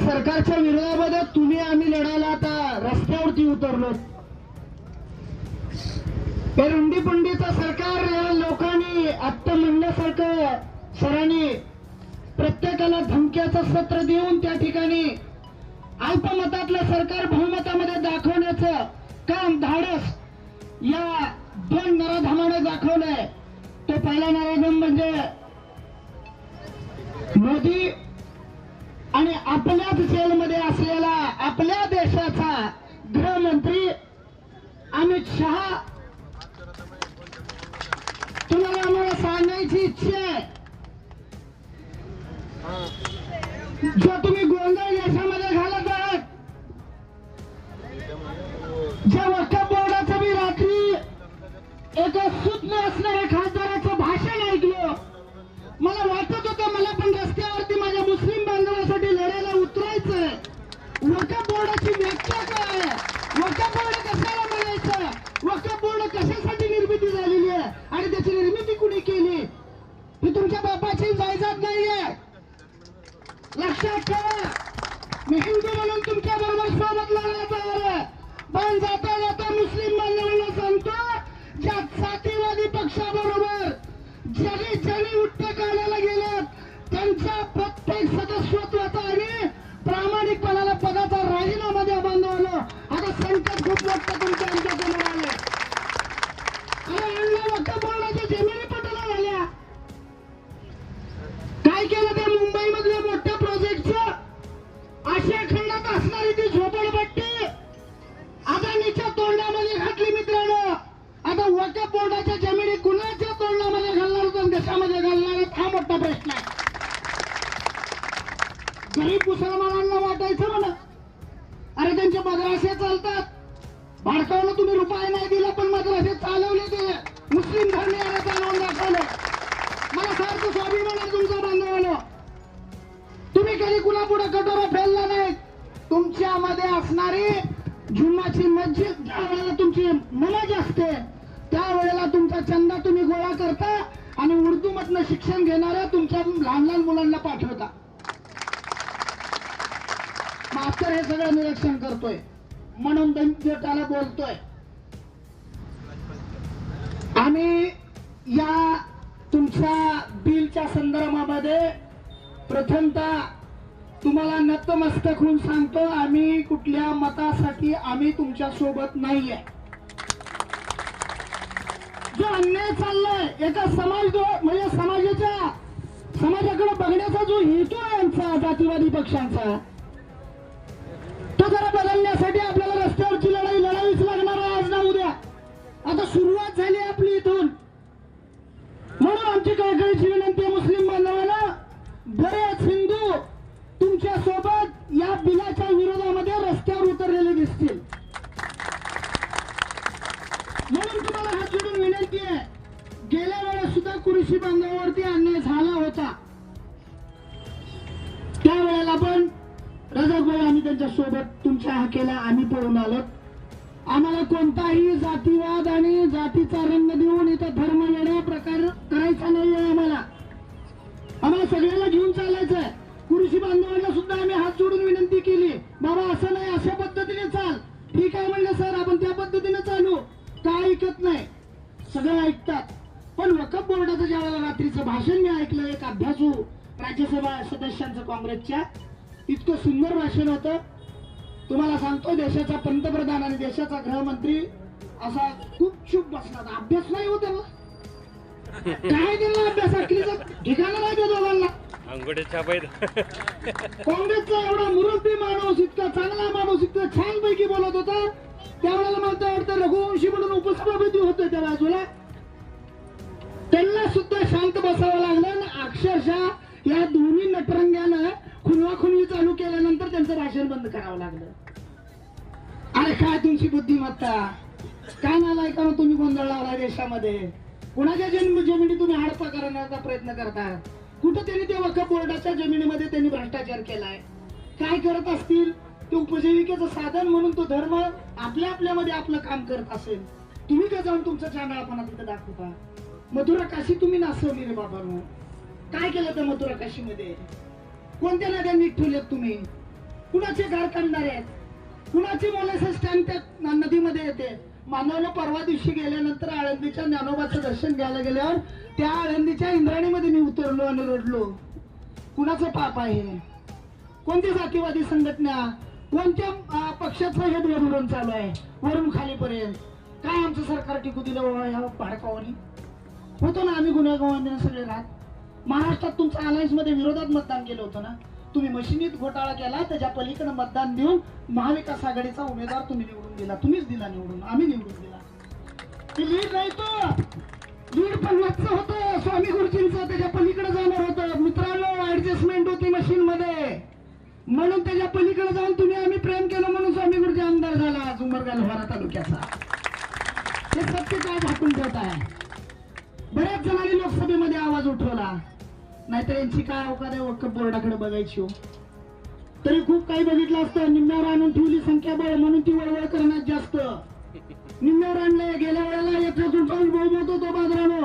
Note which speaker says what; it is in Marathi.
Speaker 1: सरकारच्या विरोधामध्ये आम्ही लढायला आता रस्त्यावरती उतरलो. हे रुंडीपुंडीचं सरकार लोकांनी आत्ता म्हणण्यासारखं सरांनी प्रत्येकाला धमक्याचं सत्र देऊन त्या ठिकाणी अल्पमतातलं सरकार बहुमतामध्ये दाखवण्याचं काम धाडस या दोन नराधमाने दाखवलंय. तो पहिला नराधम म्हणजे मोदी आणि आपल्याच जेलमध्ये असलेला आपल्या देशाचा गृहमंत्री अमित शहा तुम्हाला आम्हाला सांगायची इच्छा आहे. जो तुम्ही गोंधळ देशामध्ये घालत आहात ज्या वक्फ बोर्डाचं मी रात्री एक सुज्ञ असणार ही तुमच्या बापाची जायदाद नाहीये. लक्षात ठेवा. मी हिंदू म्हणून तुमच्या बरोबर सोबत लढायला तयार आहे. पण जाता जाता मुस्लिम बांधवांना सांगतो ज्या जातीवादी पक्षाबरोबर ज्यांनी ज्यांनी उठ्ठे काढायला गेले त्यांच्या प्रत्येक सदस्यत्वाचा आणि प्रामाणिकपणाला पदाचा राजीनामा द्या बांधवांना. आता संकट खूप मोठं तुमच्या आमच्यासमोर आलं अरे अण्णा गरीब मुसलमानांना वाटायचं म्हणा. अरे त्यांचे मद्रासे चालतात. भारतावर तुम्ही रुपये नाही दिला पण मद्रासे चालवले ते. मुस्लिम धर्मियाने चालवून दाखवलं. मला सारखं स्वाभिमान आहे तुमचा बांधवानं. तुम्ही कधी कुणा पुढे कटोरा फेलला नाही तुमच्यामध्ये असणारी जुम्माची मस्जिद ज्या वेळेला तुमची मनज असते त्यावेळेला तुमचा चंदा तुम्ही गोळा करता आणि उर्दू मधनं शिक्षण घेणाऱ्या तुमच्या लहान लहान मुलांना पाठवता. डॉक्टर हे सगळं निरीक्षण करतोय. म्हणून त्याला बोलतोय. आम्ही या तुमच्या बिलच्या संदर्भामध्ये प्रथमतः तुम्हाला नतमस्तक होऊन सांगतो आम्ही कुठल्या मतासाठी आम्ही तुमच्यासोबत नाहीये. जो अन्याय चाललाय एका समाज म्हणजे समाजाच्या समाजाकडे बघण्याचा जो हेतू आहे आमचा जातीवादी पक्षांचा परंपरा बदलण्यासाठी आपल्याला रस्त्यावरची लढाई लढावीच लागणार आहे आज ना उद्या. आता सुरुवात झाली आपली इथून. म्हणून आमची कळकळीची विनंती आहे मुस्लिम बांधवांना बरेच हिंदू तुमच्यासोबत या बिलाच्या विरोधामध्ये रस्त्यावर उतरलेले दिसतील. म्हणून तुम्हाला हात जोडून विनंती आहे गेल्या वेळेस सुद्धा कृषी बांधवावरती अन्याय झाला होता. भाई सोबत तुमच्या हाकेला आम्ही पळून आलो आम्हाला कोणताही जातीवाद आणि जातीचा रंग देऊन इथं धर्म वेगळा प्रकार करायचा नाहीये आम्हाला. आम्हाला सगळ्याला घेऊन चालायचं आहे कृषी बांधवांना सुद्धा आम्ही हात जोडून विनंती केली. बाबा असं नाही अशा पद्धतीने चाल. ठीक आहे म्हणलं सर आपण त्या पद्धतीने चालू. काय ऐकत नाही. सगळं ऐकतात. पण वकफ बोर्डाचं ज्या वेळेला रात्रीचं भाषण मी ऐकलं एक अभ्यासू राज्यसभा सदस्यांचं काँग्रेसच्या इतकं सुंदर भाषण होतं. तुम्हाला सांगतो देशाचा पंतप्रधान आणि देशाचा गृहमंत्री असा खूप चूप बसला होता. अभ्यास नाही होता काय दिला अभ्यास? ठिकाणं नाही त्या दोघांना. काँग्रेसचा एवढा मुरब्बी माणूस इतका चांगला माणूस इतका छान पैकी बोलत होता. त्यावेळेला मला तर वाटतं रघुवंशी म्हणून उपसभापती होते त्या बाजूला. त्यांना सुद्धा शांत बसावं लागलं अक्षरशः या दोन्ही नटरंग्यानं खुनवाखुनवी चालू केल्यानंतर त्यांचं भाषण बंद करावं लागलं. अरे काय तुमची बुद्धिमत्ता? काय नालाय का तुम्ही गोंधळ लावला देशामध्ये? कुणाच्या जन्म जमिनी तुम्ही हडपा करण्याचा प्रयत्न करता कुठं त्यांनी त्या वक्फ बोर्डाच्या जमिनीमध्ये त्यांनी भ्रष्टाचार केलाय. काय करत असतील? ते उपजीविकेचं साधन म्हणून तो धर्म आपल्या आपल्यामध्ये आपलं काम करत असेल. तुम्ही का जाऊन तुमचा चांगळापणा तिथं दाखवता? मथुरा काशी तुम्ही नाचवली रे बाबा काय केलं त्या मथुरा काशीमध्ये? कोणत्या नद्या नीट ठेवलेत तुम्ही? कुणाचे घर करणार आहेत? कुणाची मोलेसेस स्टँड त्या नदीमध्ये येते? मानवाला परवा दिवशी गेल्यानंतर आळंदीच्या ज्ञानोबाचं दर्शन घ्यायला गेल्यावर त्या आळंदीच्या इंद्राणीमध्ये मी उतरलो आणि रडलो कुणाचं पाप आहे? कोणत्या कोणती जातीवादी संघटना? कोणत्या पक्षाचं हे धोरण चालू आहे? वरून खालीपर्यंत काय आमचं सरकार टिकू दिलं बाबा ह्या भाडकावानी होतो ना आम्ही गुन्हेगावांनी सगळे राहत. महाराष्ट्रात तुमचं अलायन्समध्ये विरोधात मतदान केलं होतं ना? तुम्ही मशिनीत घोटाळा केला त्याच्या पलीकडे मतदान देऊन महाविकास आघाडीचा उमेदवार तुम्ही निवडून दिला. तुम्हीच दिला निवडून आम्ही निवडून दिला. ती लीड नाही तो लीड पन्नासचं होतं. स्वामी गुरुजींचं त्याच्या पलीकडे जाणार होतं. मित्रांनो ऍडजस्टमेंट होती मशीन मध्ये म्हणून त्याच्या पलीकडे जाऊन तुम्ही आम्ही प्रेम केलं म्हणून स्वामी गुरुजी आमदार झाला आज उमरगा तालुक्याचा. हे सत्य काय झाकून ठेवत आहे बऱ्याच जणांनी लोकसभेमध्ये आवाज उठवला. नाहीतर यांची काय अवकाद आहे वक्फ बोर्डाकडे बघायची हो. तरी खूप काही बघितलं असतं. निम्म्यावर आणून ठेवली संख्याबळ म्हणून ती वळवळ करण्यात जास्त. निम्म्यावर आणलंय गेल्या वेळेला येथे पंचावन्न बहुमत होतो बाजारावर